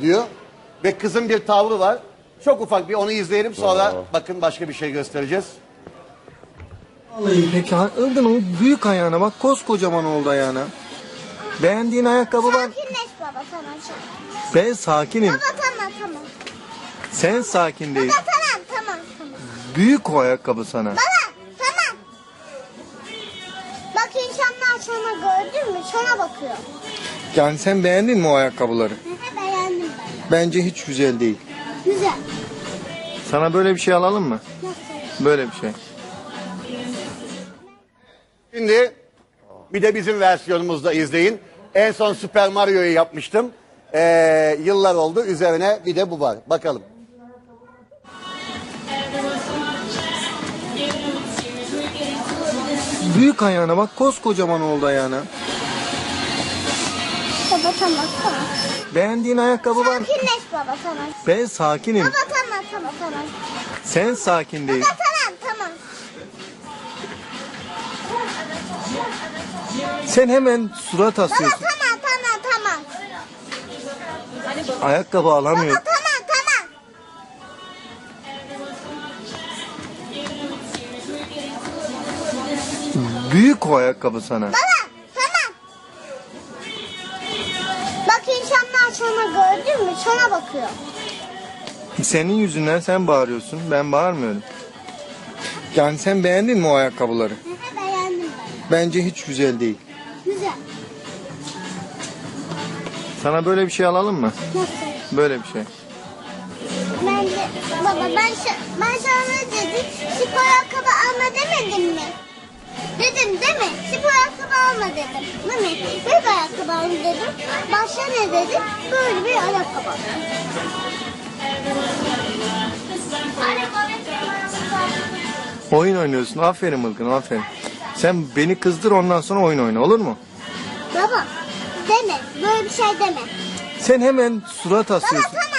diyor. Ve kızın bir tavrı var. Çok ufak bir onu izleyelim sonra bakın başka bir şey göstereceğiz. Vallahi peki ha- Ilgın o büyük ayağına bak koskocaman oldu ayağına. Beğendiğin ayakkabı var. Sakinleş baba tamam. şimdi. Ben sakinim. Baba tamam tamam. Sen sakin değil. Baba tamam tamam tamam. Büyük o ayakkabı sana. Baba tamam. Bak insanlar sana gördün mü? Sana bakıyor. Yani sen beğendin mi o ayakkabıları? Bence hiç güzel değil. Güzel. Sana böyle bir şey alalım mı? Nasıl? Böyle bir şey. Şimdi bir de bizim versiyonumuzda izleyin. En son Super Mario'yu yapmıştım. Ee, yıllar oldu. Üzerine bir de bu var. Bakalım. Büyük ayağına bak koskocaman oldu ayağına. Baba tamam tamam. Beğendiğin ayakkabı var. Sakinleş baba tamam. Ben sakinim. Baba tamam tamam tamam. Sen sakin değil. Baba tamam tamam. Sen hemen surat Baba asıyorsun. tamam tamam tamam. Ayakkabı Baba alamıyor. tamam tamam. Büyük o ayakkabı sana. Baba sana gördün mü? Sana bakıyor. Senin yüzünden sen bağırıyorsun. Ben bağırmıyorum. Yani sen beğendin mi o ayakkabıları? Beğendim ben. Bence hiç güzel değil. Güzel. Sana böyle bir şey alalım mı? Nasıl? Böyle bir şey. Ben de, baba ben, ben sana dedim? Spor ayakkabı alma demedim mi? Dedim değil mi? Spor alma dedim. Değil mi? Büyük ayakkabı alma dedim. Başka ne dedim? Böyle bir ayakkabı. Oyun oynuyorsun. Aferin Mılgın aferin. Sen beni kızdır ondan sonra oyun oyna olur mu? Baba deme. Böyle bir şey deme. Sen hemen surat Baba asıyorsun. tamam